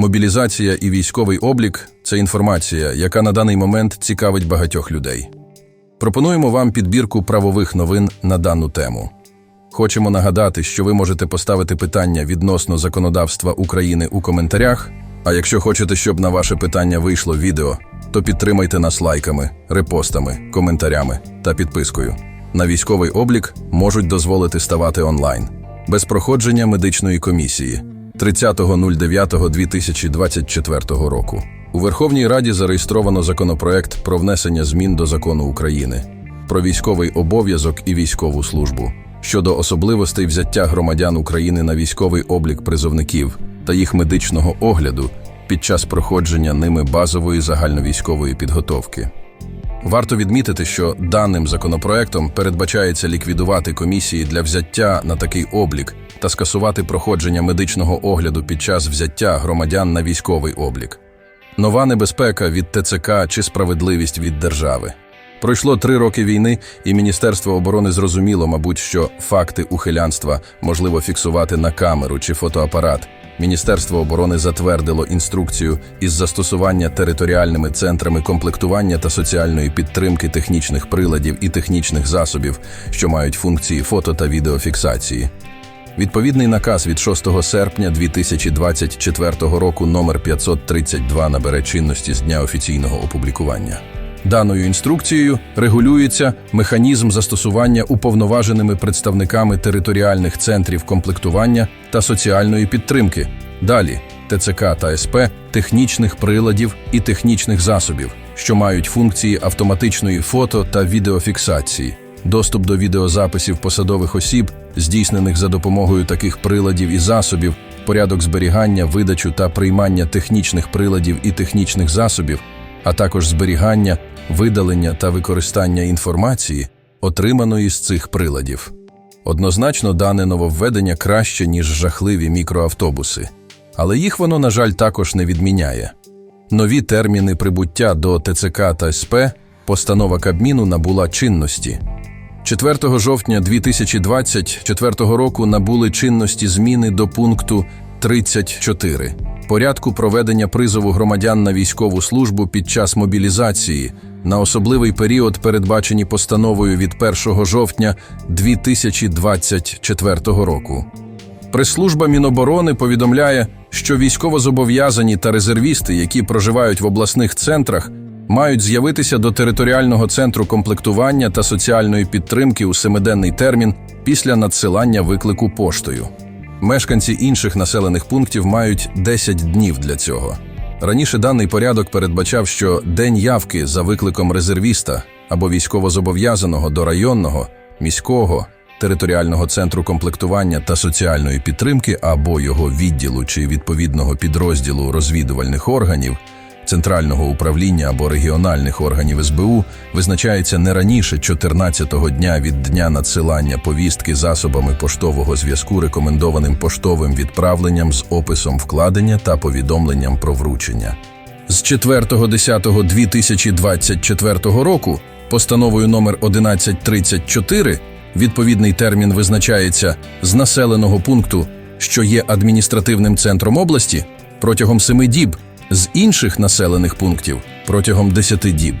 Мобілізація і військовий облік це інформація, яка на даний момент цікавить багатьох людей. Пропонуємо вам підбірку правових новин на дану тему. Хочемо нагадати, що ви можете поставити питання відносно законодавства України у коментарях. А якщо хочете, щоб на ваше питання вийшло відео, то підтримайте нас лайками, репостами, коментарями та підпискою. На військовий облік можуть дозволити ставати онлайн без проходження медичної комісії 30.09.2024 року. У Верховній Раді зареєстровано законопроект про внесення змін до закону України про військовий обов'язок і військову службу щодо особливостей взяття громадян України на військовий облік призовників та їх медичного огляду під час проходження ними базової загальновійськової підготовки. Варто відмітити, що даним законопроектом передбачається ліквідувати комісії для взяття на такий облік та скасувати проходження медичного огляду під час взяття громадян на військовий облік. Нова небезпека від ТЦК чи справедливість від держави. Пройшло три роки війни, і Міністерство оборони зрозуміло, мабуть, що факти ухилянства можливо фіксувати на камеру чи фотоапарат. Міністерство оборони затвердило інструкцію із застосування територіальними центрами комплектування та соціальної підтримки технічних приладів і технічних засобів, що мають функції фото та відеофіксації. Відповідний наказ від 6 серпня 2024 року номер 532 набере чинності з дня офіційного опублікування. Даною інструкцією регулюється механізм застосування уповноваженими представниками територіальних центрів комплектування та соціальної підтримки. Далі ТЦК та СП технічних приладів і технічних засобів, що мають функції автоматичної фото та відеофіксації, доступ до відеозаписів посадових осіб, здійснених за допомогою таких приладів і засобів, порядок зберігання, видачу та приймання технічних приладів і технічних засобів, а також зберігання, видалення та використання інформації, отриманої з цих приладів. Однозначно, дане нововведення краще, ніж жахливі мікроавтобуси, але їх воно, на жаль, також не відміняє. Нові терміни прибуття до ТЦК та СП постанова Кабміну набула чинності. 4 жовтня 2024 року набули чинності зміни до пункту 34 порядку проведення призову громадян на військову службу під час мобілізації на особливий період, передбачені постановою від 1 жовтня 2024 року. Прес-служба Міноборони повідомляє, що військовозобов'язані та резервісти, які проживають в обласних центрах, мають з'явитися до територіального центру комплектування та соціальної підтримки у семиденний термін після надсилання виклику поштою. Мешканці інших населених пунктів мають 10 днів для цього. Раніше даний порядок передбачав, що день явки за викликом резервіста або військовозобов'язаного до районного, міського, територіального центру комплектування та соціальної підтримки або його відділу чи відповідного підрозділу розвідувальних органів, центрального управління або регіональних органів СБУ визначається не раніше 14-го дня від дня надсилання повістки засобами поштового зв'язку рекомендованим поштовим відправленням з описом вкладення та повідомленням про вручення. З 4.10.2024 року постановою номер 1134 відповідний термін визначається з населеного пункту, що є адміністративним центром області, протягом 7 діб, з інших населених пунктів протягом 10 діб.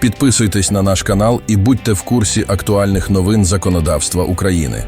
Підписуйтесь на наш канал і будьте в курсі актуальних новин законодавства України.